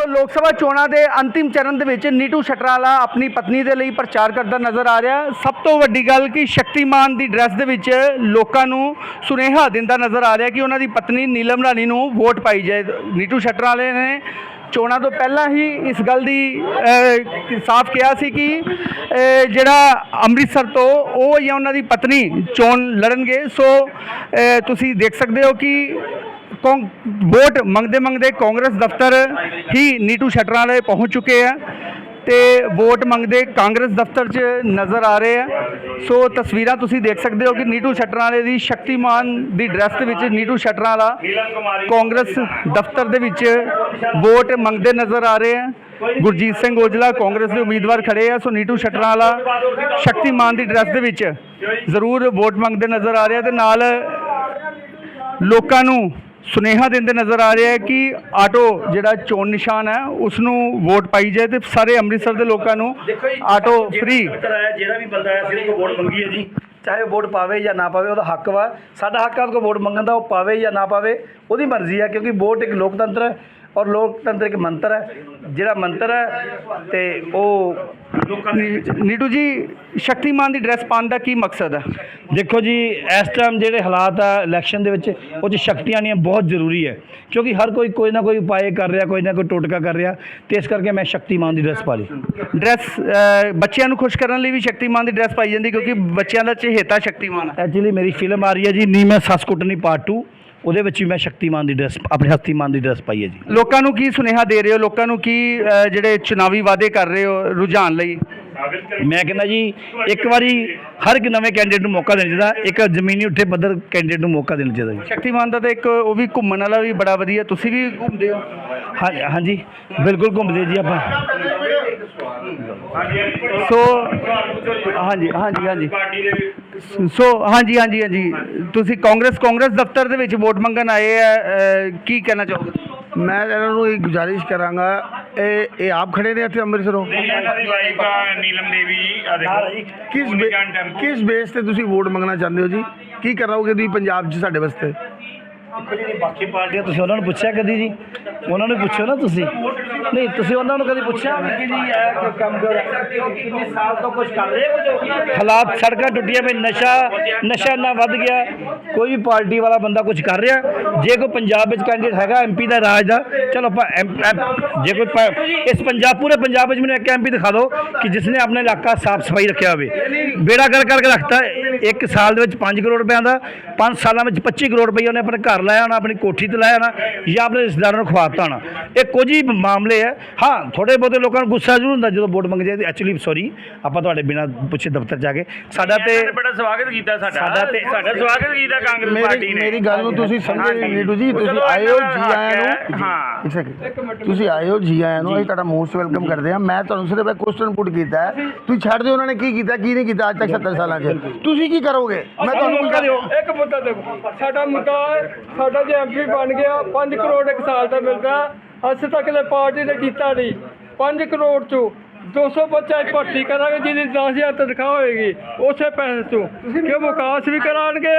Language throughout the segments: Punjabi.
ਸੋ ਲੋਕ ਸਭਾ ਚੋਣਾਂ ਦੇ ਅੰਤਿਮ ਚਰਨ ਦੇ ਵਿੱਚ ਨੀਟੂ ਸ਼ਟਰਾਲਾ ਆਪਣੀ ਪਤਨੀ ਦੇ ਲਈ ਪ੍ਰਚਾਰ ਕਰਦਾ ਨਜ਼ਰ ਆ ਰਿਹਾ। ਸਭ ਤੋਂ ਵੱਡੀ ਗੱਲ ਕਿ ਸ਼ਕਤੀਮਾਨ ਦੀ ਡਰੈਸ ਦੇ ਵਿੱਚ ਲੋਕਾਂ ਨੂੰ ਸੁਨੇਹਾ ਦਿੰਦਾ ਨਜ਼ਰ ਆ ਰਿਹਾ ਕਿ ਉਹਨਾਂ ਦੀ ਪਤਨੀ ਨੀਲਮ ਰਾਣੀ ਨੂੰ ਵੋਟ ਪਾਈ ਜਾਏ। ਨੀਟੂ ਸ਼ਟਰਾਲੇ ਨੇ ਚੋਣਾਂ ਤੋਂ ਪਹਿਲਾਂ ਹੀ ਇਸ ਗੱਲ ਦੀ ਸਾਫ਼ ਕਿਹਾ ਸੀ ਕਿ ਜਿਹੜਾ ਅੰਮ੍ਰਿਤਸਰ ਤੋਂ ਉਹ ਜਾਂ ਉਹਨਾਂ ਦੀ ਪਤਨੀ ਚੋਣ ਲੜਨਗੇ। ਸੋ ਤੁਸੀਂ ਦੇਖ ਸਕਦੇ ਹੋ ਕਿ ਵੋਟ ਮੰਗਦੇ ਮੰਗਦੇ ਕਾਂਗਰਸ ਦਫ਼ਤਰ ਹੀ ਨੀਟੂ ਸ਼ਟਰਾਂ ਵਾਲੇ ਪਹੁੰਚ ਚੁੱਕੇ ਆ ਤੇ ਵੋਟ ਮੰਗਦੇ ਕਾਂਗਰਸ ਦਫ਼ਤਰ 'ਚ ਨਜ਼ਰ ਆ ਰਹੇ ਆ। ਸੋ ਤਸਵੀਰਾਂ ਤੁਸੀਂ ਦੇਖ ਸਕਦੇ ਹੋ ਕਿ ਨੀਟੂ ਸ਼ਟਰਾਂ ਵਾਲੇ ਦੀ ਸ਼ਕਤੀਮਾਨ ਦੀ ਡਰੈਸ ਦੇ ਵਿੱਚ ਨੀਟੂ ਸ਼ਟਰਾਂ ਵਾਲਾ ਕਾਂਗਰਸ ਦਫ਼ਤਰ ਦੇ ਵਿੱਚ ਵੋਟ ਮੰਗਦੇ ਨਜ਼ਰ ਆ ਰਹੇ ਆ। ਗੁਰਜੀਤ ਸਿੰਘ ਔਜਲਾ ਕਾਂਗਰਸ ਦੇ ਉਮੀਦਵਾਰ ਖੜੇ ਆ। ਸੋ ਨੀਟੂ ਸ਼ਟਰਾਂ ਵਾਲਾ ਸ਼ਕਤੀਮਾਨ ਦੀ ਡਰੈਸ ਦੇ ਵਿੱਚ ਜ਼ਰੂਰ ਵੋਟ ਮੰਗਦੇ ਨਜ਼ਰ ਆ ਰਿਹਾ ਤੇ ਨਾਲ ਲੋਕਾਂ ਨੂੰ ਸੁਨੇਹਾ ਦਿੰਦੇ ਨਜ਼ਰ ਆ ਰਿਹਾ ਹੈ ਕਿ ਆਟੋ ਜਿਹੜਾ ਚੋਣ ਨਿਸ਼ਾਨ ਹੈ ਉਸ ਨੂੰ ਵੋਟ ਪਾਈ ਜਾਏ ਤੇ ਸਾਰੇ ਅੰਮ੍ਰਿਤਸਰ ਦੇ ਲੋਕਾਂ ਨੂੰ ਆਟੋ ਫ੍ਰੀ ਕਰਾਇਆ ਜਿਹੜਾ ਵੀ ਬੰਦਾ ਹੈ ਸਿਰਫ ਵੋਟ ਮੰਗੀ ਹੈ ਜੀ। ਚਾਹੇ ਵੋਟ ਪਾਵੇ ਜਾਂ ਨਾ ਪਾਵੇ ਉਹਦਾ ਹੱਕ ਵਾ। ਸਾਡਾ ਹੱਕ ਆ ਉਹ ਵੋਟ ਮੰਗਣ ਦਾ ਉਹ ਪਾਵੇ ਜਾਂ ਨਾ ਪਾਵੇ ਉਹਦੀ ਮਰਜ਼ੀ ਹੈ ਕਿਉਂਕਿ ਵੋਟ ਇੱਕ ਲੋਕਤੰਤਰ ਹੈ। ਔਰ ਲੋਕਤੰਤਰ ਇੱਕ ਮੰਤਰ ਹੈ ਜਿਹੜਾ ਮੰਤਰ ਹੈ ਤੇ ਉਹ ਨੀਟੂ ਜੀ ਸ਼ਕਤੀਮਾਨ ਦੀ ਡਰੈਸ ਪਾਉਣ ਦਾ ਕੀ ਮਕਸਦ ਹੈ? ਦੇਖੋ ਜੀ ਇਸ ਟਾਈਮ ਜਿਹੜੇ ਹਾਲਾਤ ਆ ਇਲੈਕਸ਼ਨ ਦੇ ਵਿੱਚ ਉਹ 'ਚ ਸ਼ਕਤੀਆਂ ਨਹੀਂ ਬਹੁਤ ਜ਼ਰੂਰੀ ਹੈ। ਕਿਉਂਕਿ ਹਰ ਕੋਈ ਕੋਈ ਨਾ ਕੋਈ ਉਪਾਏ ਕਰ ਰਿਹਾ ਕੋਈ ਨਾ ਕੋਈ ਟੋਟਕਾ ਕਰ ਰਿਹਾ ਤੇ ਇਸ ਕਰਕੇ ਮੈਂ ਸ਼ਕਤੀਮਾਨ ਦੀ ਡਰੈਸ ਪਾ ਲਈ। ਡਰੈਸ ਬੱਚਿਆਂ ਨੂੰ ਖੁਸ਼ ਕਰਨ ਲਈ ਵੀ ਸ਼ਕਤੀਮਾਨ ਦੀ ਡਰੈਸ ਪਾਈ ਜਾਂਦੀ ਕਿਉਂਕਿ ਬੱਚਿਆਂ ਦਾ ਚਹੇਤਾ ਸ਼ਕਤੀਮਾਨ ਹੈ। ਐਕਚੁਅਲੀ ਮੇਰੀ ਫਿਲਮ ਆ ਰਹੀ ਹੈ ਜੀ ਨੀ ਮੈਂ ਸੱਸ ਕੁੱਟਣੀ ਪਾਰਟ 2 ਉਹਦੇ ਵਿੱਚ ਵੀ ਮੈਂ ਸ਼ਕਤੀਮਾਨ ਦੀ ਡਰੈਸ ਆਪਣੇ ਹਸਤੀਮਾਨ ਦੀ ਡਰੈਸ ਪਾਈ ਹੈ ਜੀ। ਲੋਕਾਂ ਨੂੰ ਕੀ ਸੁਨੇਹਾ ਦੇ ਰਹੇ ਹੋ? ਲੋਕਾਂ ਨੂੰ ਕੀ ਜਿਹੜੇ ਚੁਣਾਵੀ ਵਾਅਦੇ ਕਰ ਰਹੇ ਹੋ ਰੁਝਾਨ ਲਈ? ਮੈਂ ਕਹਿੰਦਾ ਜੀ ਇੱਕ ਵਾਰੀ ਹਰ ਇੱਕ ਨਵੇਂ ਕੈਂਡੀਡੇਟ ਨੂੰ ਮੌਕਾ ਦੇਣਾ ਚਾਹੀਦਾ ਇੱਕ ਜ਼ਮੀਨੀ ਉੱਠੇ ਪੱਧਰ ਕੈਂਡੀਡੇਟ ਨੂੰ ਮੌਕਾ ਦੇਣਾ ਚਾਹੀਦਾ ਜੀ। ਸ਼ਕਤੀਮਾਨ ਦਾ ਤਾਂ ਇੱਕ ਉਹ ਵੀ ਘੁੰਮਣ ਵਾਲਾ ਵੀ ਬੜਾ ਵਧੀਆ ਤੁਸੀਂ ਵੀ ਘੁੰਮਦੇ ਹੋ? ਹਾਂ ਹਾਂਜੀ ਬਿਲਕੁਲ ਘੁੰਮਦੇ ਜੀ ਆਪਾਂ। ਸੋ ਹਾਂਜੀ ਹਾਂਜੀ ਹਾਂਜੀ। ਸੋ ਹਾਂਜੀ ਹਾਂਜੀ ਹਾਂਜੀ। ਤੁਸੀਂ ਕਾਂਗਰਸ ਕਾਂਗਰਸ ਦਫ਼ਤਰ ਦੇ ਵਿੱਚ ਵੋਟ ਮੰਗਣ ਆਏ ਆ ਕੀ ਕਹਿਣਾ ਚਾਹੋਗੇ? ਮੈਂ ਇਹਨਾਂ ਨੂੰ ਇਹ ਗੁਜ਼ਾਰਿਸ਼ ਕਰਾਂਗਾ ਇਹ ਇਹ ਆਪ ਖੜੇ ਨੇ ਇੱਥੇ ਅੰਮ੍ਰਿਤਸਰੋਂ? ਨੀਲਮ ਦੇਵੀ ਜੀ ਆ ਦੇਖੋ। ਕਿਸ ਬੇ-। ਕਿਸ ਬੇਸ ਤੇ ਤੁਸੀਂ ਵੋਟ ਮੰਗਣਾ ਚਾਹੁੰਦੇ ਹੋ ਜੀ? ਕੀ ਕਰਾਓਗੇ ਤੁਸੀਂ ਪੰਜਾਬ 'ਚ ਸਾਡੇ ਵਾਸਤੇ? ਬਾਕੀ ਪਾਰਟੀਆਂ ਤੁਸੀਂ ਉਹਨਾਂ ਨੂੰ ਪੁੱਛਿਆ ਕਦੀ ਜੀ? ਉਹਨਾਂ ਨੂੰ ਪੁੱਛੋ ਨਾ ਤੁਸੀਂ। ਨਹੀਂ ਤੁਸੀਂ ਉਹਨਾਂ ਨੂੰ ਕਦੀ ਪੁੱਛਿਆ? ਕਿ ਜੀ ਇਹ ਕੋਈ ਕੰਮ ਕਰ। ਕਿੰਨੇ ਸਾਲ ਤੋਂ ਕੁਝ ਕਰ ਰਹੇ ਕੁਝ? ਹਾਲਾਤ ਸੜਕਾਂ ਟੁੱਟੀਆਂ ਪਈ ਨਸ਼ਾ ਨਸ਼ਾ ਇੰਨਾ ਵੱਧ ਗਿਆ। ਕੋਈ ਵੀ ਪਾਰਟੀ ਵਾਲਾ ਬੰਦਾ ਕੁਝ ਕਰ ਰਿਹਾ। ਜੇ ਕੋਈ ਪੰਜਾਬ ਵਿੱਚ ਕੈਂਡੀਡੇਟ ਹੈਗਾ ਐਮਪੀ ਦਾ ਰਾਜ ਦਾ ਚਲੋ ਆਪਾਂ ਜੇ ਕੋਈ ਇਸ ਪੰਜਾਬ ਪੂਰੇ ਪੰਜਾਬ ਵਿੱਚ ਮੈਨੂੰ ਇੱਕ ਐਮਪੀ ਦਿਖਾ ਦਿਓ ਕਿ ਜਿਸ ਨੇ ਆਪਣਾ ਇਲਾਕਾ ਸਾਫ਼ ਸਫ਼ਾਈ ਰੱਖਿਆ ਹੋਵੇ। ਬੇੜਾ ਕਰ ਕਰਕੇ ਰੱਖਤਾ। ਇੱਕ ਸਾਲ ਦੇ ਵਿੱਚ 5 ਕਰੋੜ ਰੁਪਏ ਦਾ 5 ਸਾਲਾਂ ਵਿੱਚ 25 ਕਰੋੜ ਰੁਪਏ ਉਹਨੇ ਆਪਣੇ ਘਰ ਲਾਇਆ। ਹੋਣਾ ਆਪਣੀ ਕੋਠੀ ਤੇ ਲਾਇਆ ਹੋਣਾ ਜਾਂ ਆਪਣੇ ਰਿਸ਼ਤੇਦਾਰਾਂ ਨੂੰ ਖਵਾਤਾ ਹੋਣਾ। ਇਹ ਕੁਝ ਹੀ ਮਾਮਲੇ ਹੈ ਹਾਂ ਥੋੜੇ ਬਹੁਤੇ ਲੋਕਾਂ ਨੂੰ ਗੁੱਸਾ ਜ਼ਰੂਰ ਹੁੰਦਾ ਜਦੋਂ ਵੋਟ ਮੰਗਦੇ ਆ ਐਕਚੁਅਲੀ ਸੌਰੀ ਆਪਾਂ ਤੁਹਾਡੇ ਬਿਨਾਂ ਪੁੱਛੇ ਦਫ਼ਤਰ ਜਾ ਕੇ। ਸਾਡਾ ਤੇ ਬੜਾ ਸਵਾਗਤ ਕੀਤਾ ਸਾਡਾ। ਸਾਡਾ ਤੇ- ਸਾਡਾ ਸਵਾਗਤ ਕੀਤਾ ਕਾਂਗਰਸ ਪਾਰਟੀ ਨੇ। ਮੇਰੀ ਗੱਲ ਨੂੰ ਤੁਸੀਂ ਸਮਝੇ ਨਹੀਂ ਨੀਟੂ ਜੀ ਤੁਸੀਂ ਆਏ ਹੋ ਜੀ ਆਇਆਂ ਨੂੰ। ਹੈ, ਤੁਸੀਂ ਆਏ ਹੋ ਜੀ ਆਇਆਂ ਨੂੰ ਅਸੀਂ ਤੁਹਾਡਾ ਮੋਸਟ ਵੈਲਕਮ ਕਰਦੇ ਹਾਂ। ਮੈਂ ਤੁਹਾਨੂੰ ਸਿਰਫ ਇੱਕ ਕੁਐਸਚਨ ਪੁੱਟ ਕੀਤਾ ਤੁਸੀਂ ਛੱਡ ਦਿਓ ਉਹਨਾਂ ਨੇ ਕੀ ਕੀਤਾ ਕੀ ਨਹੀਂ ਕੀਤਾ ਅੱਜ ਤੱਕ 70 ਸਾਲਾਂ 'ਚ। ਤੁਸੀਂ ਕੀ ਕਰੋਗੇ? ਮੈਂ ਤੁਹਾਨੂੰ ਇੱਕ ਮੁੱਦਾ ਦੇਖੋ। ਸਾਡਾ ਮੁੱਦਾ ਹੈ, ਸਾਡਾ ਜੇ ਐਮਪੀ ਬਣ ਗਿਆ 5 ਕਰੋੜ ਇੱਕ ਸਾਲ ਦਾ ਮਿਲਦਾ ਅੱਜ ਤੱਕ ਲੈ ਪਾਰਟੀ ਨੇ ਕੀਤਾ ਨਹੀਂ। 5 ਕਰੋੜ ਚੋਂ 200 ਬੱਚਾ ਭਰਤੀ ਕਰਾਂਗੇ ਜਿਹਦੀ 10000 ਤਨਖਾਹ ਹੋਏਗੀ ਉਸੇ ਪੈਸੇ ਤੋਂ ਕਿ ਵਿਕਾਸ ਵੀ ਕਰਾਣਗੇ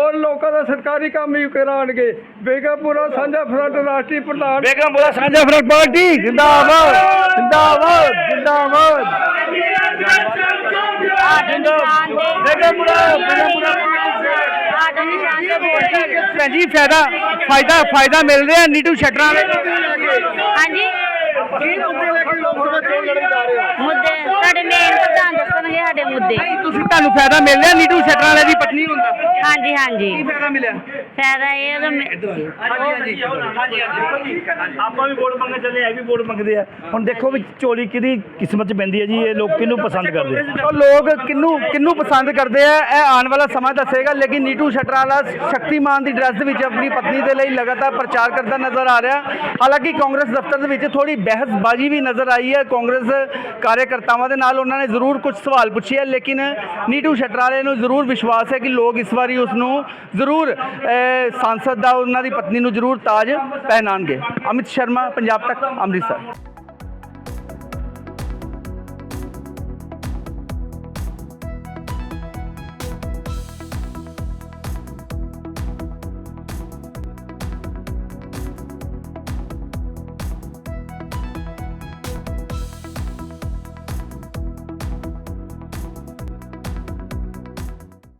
ਔਰ ਲੋਕਾਂ ਦਾ ਸਰਕਾਰੀ ਕੰਮ ਵੀ ਕਰਾਣਗੇ ਬੇਗਮਪੁਰਾ ਸਾਂਝਾ ਫਰੰਟ ਰਾਸ਼ਟਰੀ ਪ੍ਰਧਾਨ ਬੇਗਮਪੁਰਾ ਸਾਂਝਾ ਫ਼ਰਕ ਪਾਰਟੀ ਜਿੰਦਾਬਾਦ ਜਿੰਦਾਬਾਦ ਜਿੰਦਾਬਾਦ। ਬੇਗਮਪੁਰਾ ਬੇਗਮਪੁਰਾ। ਸਾਡੇ ਨਿਸ਼ਾਨ ਤੇ ਵੋਟ ਹੈ। ਭੈਣ ਜੀ, ਫਾਇਦਾ ਫਾਇਦਾ ਫਾਇਦਾ ਮਿਲ ਰਿਹਾ ਨੀਟੂ ਸ਼ਟਰਾਂ ਵਾਲੇ ਹਾਂਜੀ ਕੀ ਮੁੱਦੇ ਲੈ ਕੇ ਲੋਕ ਸਭਾ ਚੋਣ ਲੜਨ ਜਾ ਰਹੇ ਹੋ? ਮੁੱਦੇ ਸਾਡੇ ਮੇਨ ਪ੍ਰਧਾਨ ਦੱਸਣਗੇ ਸਾਡੇ ਮੁੱਦੇ। ਤੁਸੀਂ ਤੁਹਾਨੂੰ ਫਾਇਦਾ ਮਿਲ ਰਿਹਾ? ਨੀਟੂ ਸ਼ਟਰਾਂ ਵਾਲੇ ਦੀ ਪਤਨੀ ਹੁੰਦਾ। ਹਾਂਜੀ ਹਾਂਜੀ। ਕੀ ਫਾਇਦਾ ਮਿਲਿਆ? ਫਾਇਦਾ ਇਹ ਉਹਦਾ ਮੇ- ਹਾਂਜੀ ਹਾਂਜੀ। ਆਪਾਂ ਵੀ ਵੋਟ ਮੰਗਣ ਚੱਲੇ ਇਹ ਵੀ ਵੋਟ ਮੰਗਦੇ ਆ। ਹੁਣ ਦੇਖੋ ਵੀ ਚੋਲੀ ਕਿਹਦੀ ਕਿਸਮਤ 'ਚ ਪੈਂਦੀ ਹੈ ਜੀ ਇਹ ਲੋਕ ਕਿਹਨੂੰ ਪਸੰਦ ਕਰਦੇ ਆ? ਉਹ ਲੋਕ ਕਿੰਨੂੰ ਕਿੰਨੂੰ ਪਸੰਦ ਕਰਦੇ ਆ ਇਹ ਆਉਣ ਵਾਲਾ ਸਮਾਂ ਦੱਸੇਗਾ ਲੇਕਿਨ ਨੀਟੂ ਸ਼ਟਰਾਂ ਵਾਲਾ ਸ਼ਕਤੀਮਾਨ ਦੀ ਡਰੈਸ ਦੇ ਵਿੱਚ ਆਪਣੀ ਪਤਨੀ ਦੇ ਲਈ ਲਗਾਤਾਰ ਪ੍ਰਚਾਰ ਕਰਦਾ ਨਜ਼ਰ ਆ ਰਿਹਾ। ਹਾਲਾਂਕਿ ਕਾਂਗਰਸ ਦਫ਼ਤਰ ਦੇ ਵਿੱਚ ਥੋੜੀ ਬਹਿਸਬਾਜ਼ੀ ਵੀ ਨਜ਼ਰ ਆਈ ਹੈ। ਕਾਂਗਰਸ ਕਾਰਜਕਰਤਾਵਾਂ ਦੇ ਨਾਲ ਉਹਨਾਂ ਨੇ ਜ਼ਰੂਰ ਕੁਝ ਸਵਾਲ ਪੁੱਛੇ ਹੈ ਲੇਕਿਨ ਨੀਟੂ ਸ਼ਟਰਾਲੇ ਨੂੰ ਜ਼ਰੂਰ ਵਿਸ਼ਵਾਸ ਹੈ ਕਿ ਲੋਕ ਇਸ ਵਾਰੀ ਉਸ ਨੂੰ ਜ਼ਰੂਰ ਅਹ, ਸੰਸਦ ਦਾ ਉਹਨਾਂ ਦੀ ਪਤਨੀ ਨੂੰ ਜ਼ਰੂਰ ਤਾਜ ਪਹਿਨਾਣਗੇ। ਅਮਿਤ ਸ਼ਰਮਾ ਪੰਜਾਬ ਤੱਕ ਅੰਮ੍ਰਿਤਸਰ।